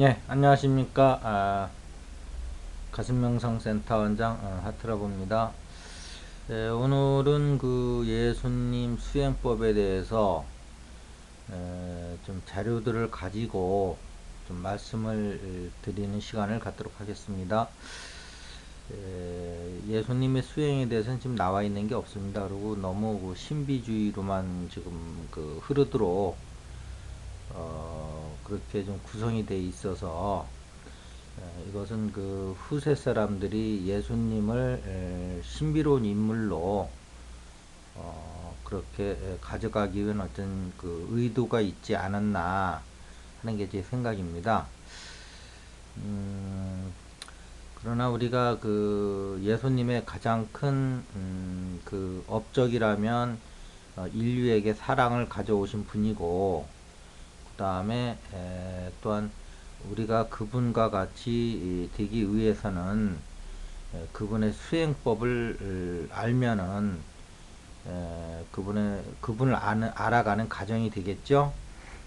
예, 안녕하십니까. 아, 가슴명상센터 원장 어, 하트라봅니다. 예, 오늘은 그 예수님 수행법에 대해서 에, 좀 자료들을 가지고 좀 말씀을 드리는 시간을 갖도록 하겠습니다. 에, 예수님의 수행에 대해서는 지금 나와 있는 게 없습니다. 그리고 너무 그 신비주의로만 지금 그 흐르도록 어, 그렇게 좀 구성이 돼 있어서 에, 이것은 그 후세 사람들이 예수님을 에, 신비로운 인물로 어, 그렇게 에, 가져가기 위한 어떤 그 의도가 있지 않았나 하는 게 제 생각입니다. 음, 그러나 우리가 그 예수님의 가장 큰, 음, 그 업적이라면 어, 인류에게 사랑을 가져오신 분이고, 그 다음에 또한 우리가 그분과 같이 되기 위해서는 에, 그분의 수행법을 알면은 에, 그분의 그분을 아는, 알아가는 과정이 되겠죠.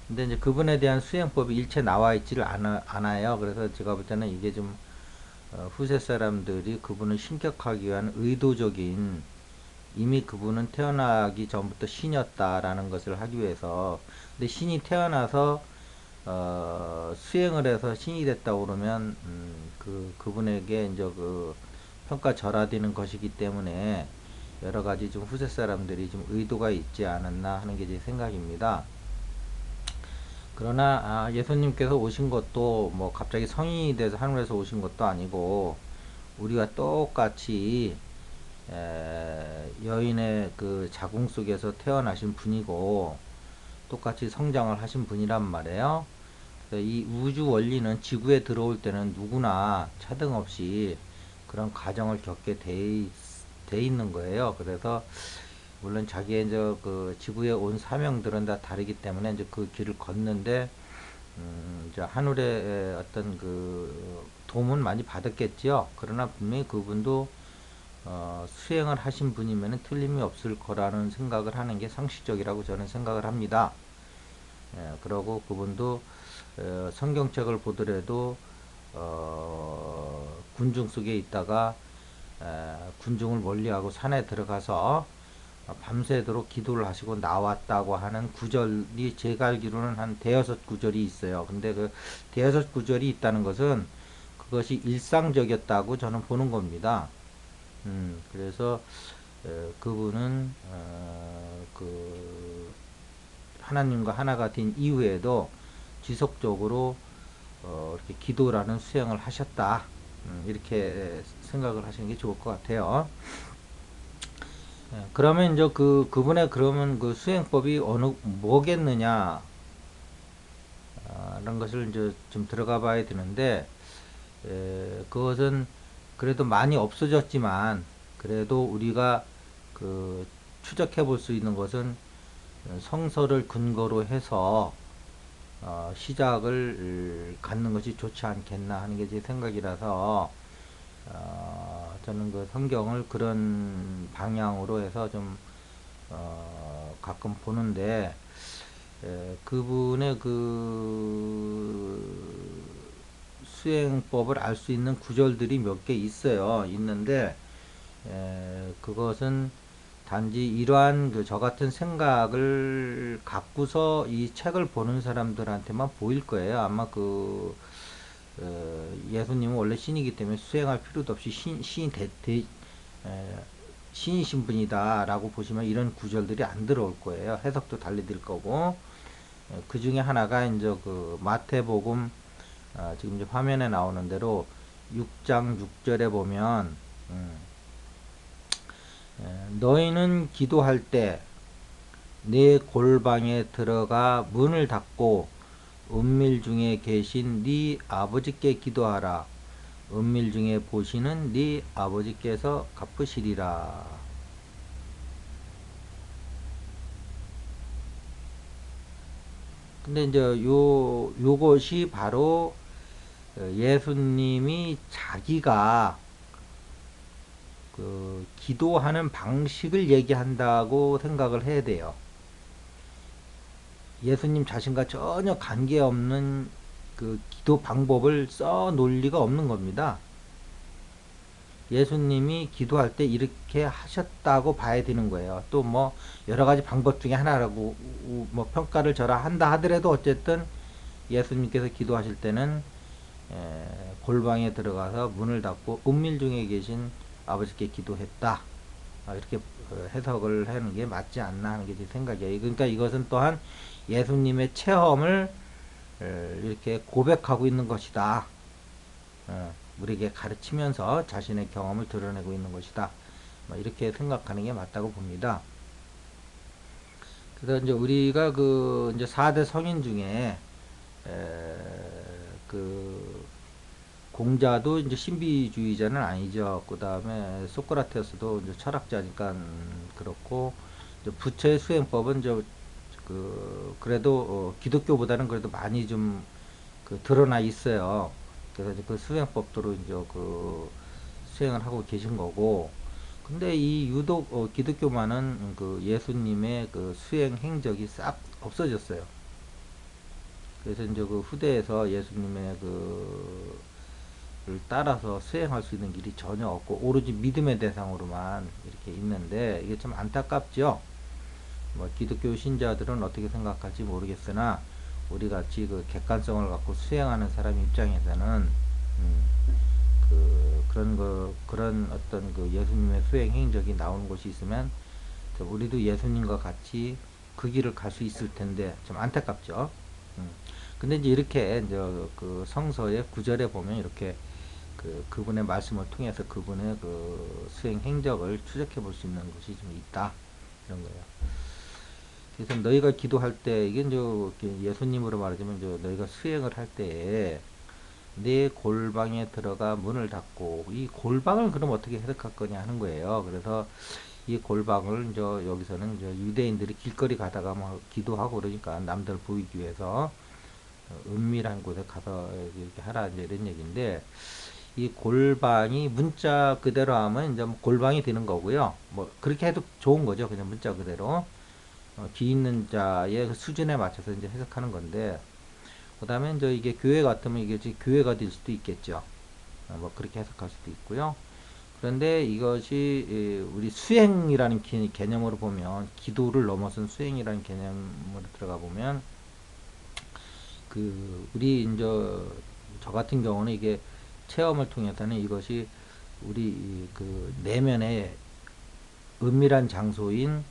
근데 이제 그분에 대한 수행법이 일체 나와 있지를 않아, 않아요. 그래서 제가 볼 때는 이게 좀 어, 후세 사람들이 그분을 신격하기 위한 의도적인 이미 그분은 태어나기 전부터 신이었다라는 것을 하기 위해서 근데 신이 태어나서 어, 수행을 해서 신이 됐다 그러면 음, 그 그분에게 이제 그 평가 절하되는 것이기 때문에 여러 가지 좀 후세 사람들이 좀 의도가 있지 않았나 하는 게 제 생각입니다. 그러나 아, 예수님께서 오신 것도 뭐 갑자기 성인이 돼서 하늘에서 오신 것도 아니고 우리가 똑같이 에, 여인의 그 자궁 속에서 태어나신 분이고 똑같이 성장을 하신 분이란 말이에요. 이 우주 원리는 지구에 들어올 때는 누구나 차등 없이 그런 과정을 겪게 돼, 돼 있는 거예요. 그래서 물론 자기의 이제 그 지구에 온 사명들은 다 다르기 때문에 이제 그 길을 걷는데 음 이제 하늘의 어떤 그 도움은 많이 받았겠지요. 그러나 분명히 그분도 어 수행을 하신 분이면 틀림이 없을 거라는 생각을 하는 게 상식적이라고 저는 생각을 합니다. 예, 그러고 그분도 어, 성경책을 보더라도 어, 군중 속에 있다가 에, 군중을 멀리하고 산에 들어가서 밤새도록 기도를 하시고 나왔다고 하는 구절이 제가 알기로는 한 대여섯 구절이 있어요. 근데 그 대여섯 구절이 있다는 것은 그것이 일상적이었다고 저는 보는 겁니다. 음, 그래서 에, 그분은 어, 그 하나님과 하나가 된 이후에도 지속적으로 어, 이렇게 기도라는 수행을 하셨다. 음, 이렇게 생각을 하시는 게 좋을 것 같아요. 예, 그러면 이제 그 그분의 그러면 그 수행법이 어느 뭐겠느냐 라는 것을 이제 좀 들어가 봐야 되는데 에, 그것은 그래도 많이 없어졌지만 그래도 우리가 그 추적해 볼 수 있는 것은 성서를 근거로 해서 어, 시작을 갖는 것이 좋지 않겠나 하는 게 제 생각이라서 어, 저는 그 성경을 그런 방향으로 해서 좀 어, 가끔 보는데 에, 그분의 그 수행법을 알 수 있는 구절들이 몇 개 있어요. 있는데 에, 그것은 단지 이러한 그 저 같은 생각을 갖고서 이 책을 보는 사람들한테만 보일 거예요. 아마 그 어, 예수님은 원래 신이기 때문에 수행할 필요도 없이 신, 신이 대, 대, 에, 신이신 분이다 라고 보시면 이런 구절들이 안 들어올 거예요. 해석도 달리될 거고 에, 그 중에 하나가 이제 그 마태복음 어, 지금 이제 화면에 나오는 대로 6장 6절에 보면 음, 너희는 기도할 때 내 골방에 들어가 문을 닫고 은밀 중에 계신 네 아버지께 기도하라. 은밀 중에 보시는 네 아버지께서 갚으시리라. 근데 이제 요 요것이 바로 예수님이 자기가 그 기도하는 방식을 얘기한다고 생각을 해야 돼요. 예수님 자신과 전혀 관계없는 그 기도 방법을 써 놓을 리가 없는 겁니다. 예수님이 기도할 때 이렇게 하셨다고 봐야 되는 거예요. 또 뭐 여러 가지 방법 중에 하나라고 뭐 평가를 저라 한다 하더라도 어쨌든 예수님께서 기도하실 때는 에, 골방에 들어가서 문을 닫고 은밀 중에 계신 아버지께 기도했다. 아, 이렇게 어, 해석을 하는 게 맞지 않나 하는 게 제 생각이에요. 그러니까 이것은 또한 예수님의 체험을 어, 이렇게 고백하고 있는 것이다. 어, 우리에게 가르치면서 자신의 경험을 드러내고 있는 것이다. 뭐 이렇게 생각하는 게 맞다고 봅니다. 그래서 이제 우리가 그 이제 4대 성인 중에 에, 그 공자도 이제 신비주의자는 아니죠. 그 다음에 소크라테스도 이제 철학자니까 그렇고 부처의 수행법은 이제 그 그래도 어, 기독교보다는 그래도 많이 좀 그 드러나 있어요. 그래서 이제 그 수행법도로 이제 그 수행을 하고 계신 거고. 근데 이 유독 어, 기독교만은 그 예수님의 그 수행 행적이 싹 없어졌어요. 그래서 이제 그 후대에서 예수님의 그를 따라서 수행할 수 있는 길이 전혀 없고 오로지 믿음의 대상으로만 이렇게 있는데 이게 좀 안타깝죠. 뭐 기독교 신자들은 어떻게 생각할지 모르겠으나 우리 같이 그 객관성을 갖고 수행하는 사람 입장에서는 음, 그 그런 거 그런 어떤 그 예수님의 수행 행적이 나오는 곳이 있으면 우리도 예수님과 같이 그 길을 갈 수 있을 텐데 좀 안타깝죠. 음. 근데 이제 이렇게 이제 그 성서의 구절에 보면 이렇게 그 그분의 말씀을 통해서 그분의 그 수행 행적을 추적해 볼 수 있는 것이 좀 있다 이런 거예요. 그래서 너희가 기도할 때 이게 이제 예수님으로 말하자면 이제 너희가 수행을 할 때에 내 골방에 들어가 문을 닫고 이 골방을 그럼 어떻게 해석할 거냐 하는 거예요. 그래서 이 골방을 이제 여기서는 이제 유대인들이 길거리 가다가 뭐 기도하고 그러니까 남들 보이기 위해서 은밀한 곳에 가서 이렇게 하라 이제 이런 얘기인데 이 골방이 문자 그대로 하면 이제 뭐 골방이 되는 거고요. 뭐 그렇게 해도 좋은 거죠. 그냥 문자 그대로 어, 기 있는 자의 그 수준에 맞춰서 이제 해석하는 건데 그 다음에 이제 이게 교회 같으면 이게 교회가 될 수도 있겠죠. 어, 뭐 그렇게 해석할 수도 있고요. 그런데 이것이 우리 수행이라는 개념으로 보면 기도를 넘어선 수행이라는 개념으로 들어가 보면 그 우리 이제 저 같은 경우는 이게 체험을 통해서는 이것이 우리 그 내면의 은밀한 장소인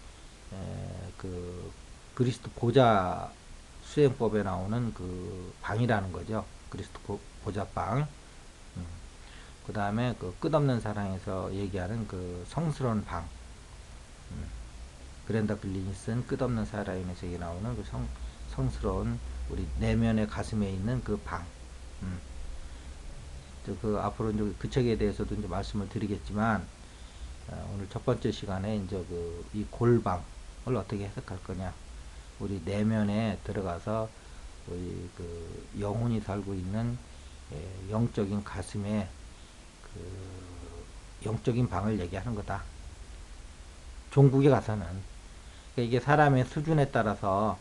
그 그리스도 보좌 수행법에 나오는 그 방이라는 거죠. 그리스도 보좌 방. 음. 그 다음에 그 끝없는 사랑에서 얘기하는 그 성스러운 방. 음. 그랜다 빌린이 쓴 끝없는 사랑에서 나오는 그 성, 성스러운 우리 내면의 가슴에 있는 그 방. 음. 그 앞으로 이제 그 책에 대해서도 이제 말씀을 드리겠지만 어, 오늘 첫 번째 시간에 이제 그 이 골방을 어떻게 해석할 거냐 우리 내면에 들어가서 우리 그 영혼이 살고 있는 예, 영적인 가슴에 그 영적인 방을 얘기하는 거다. 종국에 가서는 그러니까 이게 사람의 수준에 따라서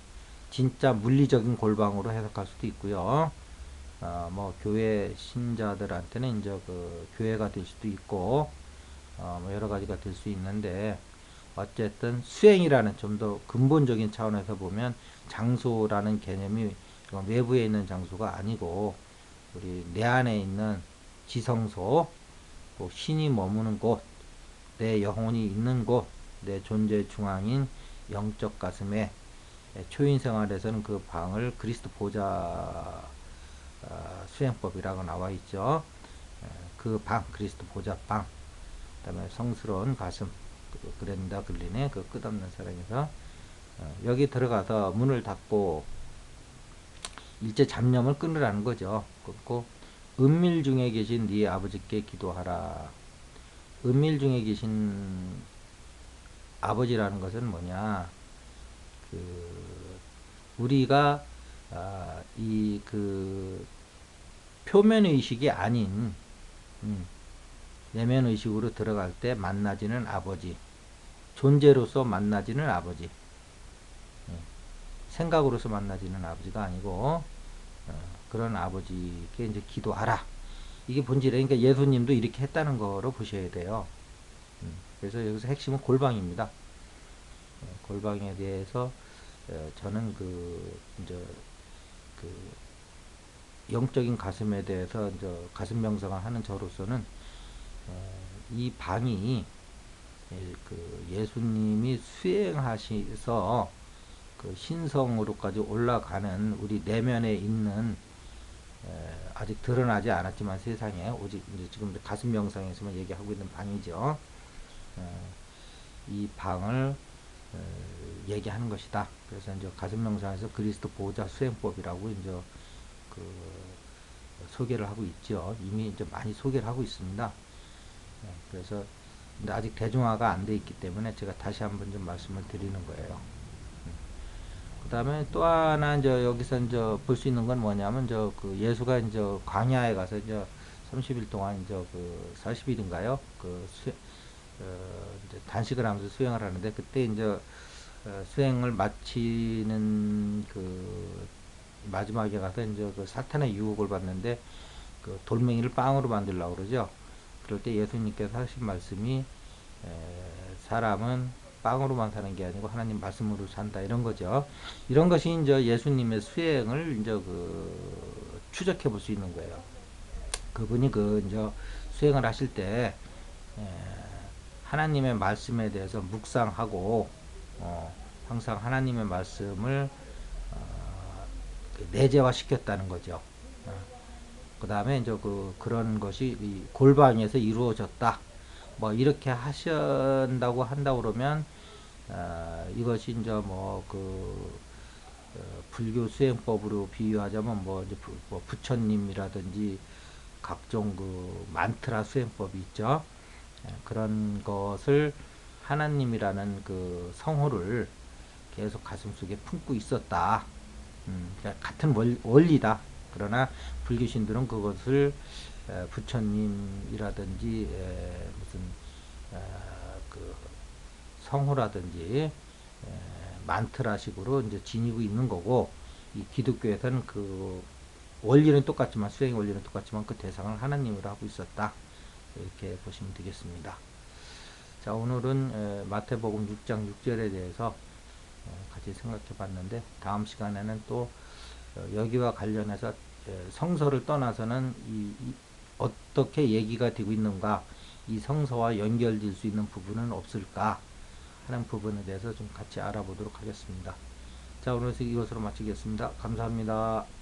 진짜 물리적인 골방으로 해석할 수도 있고요. 어, 뭐 교회 신자들한테는 이제 그 교회가 될 수도 있고 어, 뭐 여러 가지가 될 수 있는데 어쨌든 수행이라는 좀 더 근본적인 차원에서 보면 장소라는 개념이 외부에 있는 장소가 아니고 우리 내 안에 있는 지성소, 또 신이 머무는 곳, 내 영혼이 있는 곳, 내 존재 중앙인 영적 가슴에 초인 생활에서는 그 방을 그리스도 보좌 어, 수행법이라고 나와 있죠. 그 방, 그리스도 보좌 방, 그 다음에 성스러운 가슴, 그 그랜다 글린의 그 끝없는 사랑에서 어, 여기 들어가서 문을 닫고 일제 잡념을 끊으라는 거죠. 끊고 은밀 중에 계신 네 아버지께 기도하라. 은밀 중에 계신 아버지라는 것은 뭐냐? 그 우리가 아, 이그 표면 의식이 아닌 음, 내면 의식으로 들어갈 때 만나지는 아버지, 존재로서 만나지는 아버지, 음, 생각으로서 만나지는 아버지가 아니고 어, 그런 아버지께 이제 기도하라. 이게 본질에 그러니까 예수님도 이렇게 했다는 거로 보셔야 돼요. 음, 그래서 여기서 핵심은 골방입니다. 어, 골방에 대해서 어, 저는 그 이제 그 영적인 가슴에 대해서 이제 가슴 명상을 하는 저로서는 어, 이 방이 예, 그 예수님이 수행하셔서 그 신성으로까지 올라가는 우리 내면에 있는 에, 아직 드러나지 않았지만 세상에 오직 지금 가슴 명상에서만 얘기하고 있는 방이죠. 어, 이 방을 어, 얘기하는 것이다. 그래서 이제 가슴 명상에서 그리스도 보호자 수행법이라고 이제 그 소개를 하고 있죠. 이미 이제 많이 소개를 하고 있습니다. 예, 그래서 근데 아직 대중화가 안 돼 있기 때문에 제가 다시 한번 좀 말씀을 드리는 거예요. 그 다음에 또 하나 이제 여기서 이제 볼 수 있는 건 뭐냐면 저그 예수가 이제 광야에 가서 이제 30일 동안 이제 그 40일인가요? 그 수, 단식을 하면서 수행을 하는데 그때 이제 어, 수행을 마치는 그 마지막에 가서 이제 그 사탄의 유혹을 받는데 그 돌멩이를 빵으로 만들려고 그러죠. 그럴 때 예수님께서 하신 말씀이 에, 사람은 빵으로만 사는 게 아니고 하나님 말씀으로 산다 이런 거죠. 이런 것이 이제 예수님의 수행을 이제 그 추적해 볼 수 있는 거예요. 그분이 그 이제 수행을 하실 때 에, 하나님의 말씀에 대해서 묵상하고 어, 항상 하나님의 말씀을 어, 그 내재화 시켰다는 거죠. 어. 그 다음에 이제 그 그런 것이 이 골방에서 이루어졌다. 뭐 이렇게 하신다고 한다 그러면 어, 이것이 이제 뭐그 어, 불교 수행법으로 비유하자면 뭐 부, 뭐 부처님이라든지 각종 그 만트라 수행법이 있죠. 예, 그런 것을 하나님이라는 그 성호를 계속 가슴속에 품고 있었다. 음, 같은 원, 원리다. 그러나 불교신들은 그것을 에, 부처님이라든지 에, 무슨 에, 그 성호라든지 에, 만트라식으로 이제 지니고 있는 거고 이 기독교에서는 그 원리는 똑같지만 수행의 원리는 똑같지만 그 대상을 하나님으로 하고 있었다 이렇게 보시면 되겠습니다. 자 오늘은 에, 마태복음 6장 6절에 대해서 어, 같이 생각해 봤는데 다음 시간에는 또 어, 여기와 관련해서 성서를 떠나서는 이, 이 어떻게 얘기가 되고 있는가 이 성서와 연결될 수 있는 부분은 없을까 하는 부분에 대해서 좀 같이 알아보도록 하겠습니다. 자 오늘 이것으로 마치겠습니다. 감사합니다.